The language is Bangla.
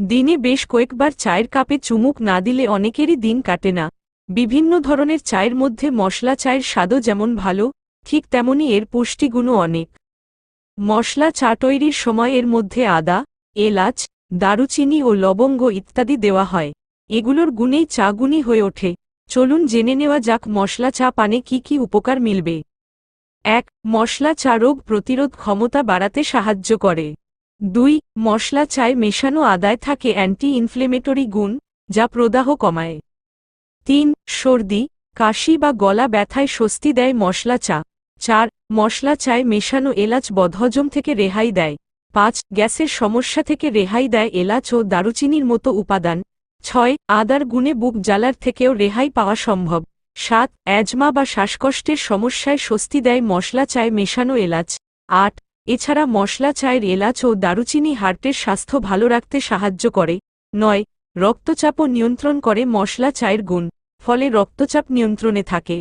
দিনে বেশ কয়েকবার চায়ের কাপে চুমুক না দিলে অনেকেরই দিন কাটে না। বিভিন্ন ধরনের চায়ের মধ্যে মশলা চায়ের স্বাদও যেমন ভালো, ঠিক তেমনি এর পুষ্টিগুণও অনেক। মশলা চা তৈরির সময় এর মধ্যে আদা, এলাচ, দারুচিনি ও লবঙ্গ ইত্যাদি দেওয়া হয়। এগুলোর গুণেই চা গুণী হয়ে ওঠে। চলুন জেনে নেওয়া যাক মশলা চা পানে কি কি উপকার মিলবে। এক, মশলা চা রোগ প্রতিরোধ ক্ষমতা বাড়াতে সাহায্য করে। দুই, মশলা চায় মেশানো আদায় থাকে অ্যান্টি ইনফ্লেমেটরি গুণ, যা প্রদাহ কমায়। তিন, সর্দি, কাশি বা গলা ব্যথায় স্বস্তি দেয় মশলা চা। চার, মশলা চায় মেশানো এলাচ বদহজম থেকে রেহাই দেয়। পাঁচ, গ্যাসের সমস্যা থেকে রেহাই দেয় এলাচ ও দারুচিনির মতো উপাদান। ছয়, আদার গুণে বুক জ্বালার থেকেও রেহাই পাওয়া সম্ভব। সাত, অ্যাজমা বা শ্বাসকষ্টের সমস্যায় স্বস্তি দেয় মশলা চায় মেশানো এলাচ। আট এছাড়া মশলা, চায়ের এলাচ ও দারুচিনি হার্টের স্বাস্থ্য ভালো রাখতে সাহায্য করে। নয়, রক্তচাপও নিয়ন্ত্রণ করে মশলা, চায়ের গুণ, ফলে রক্তচাপ নিয়ন্ত্রণে থাকে।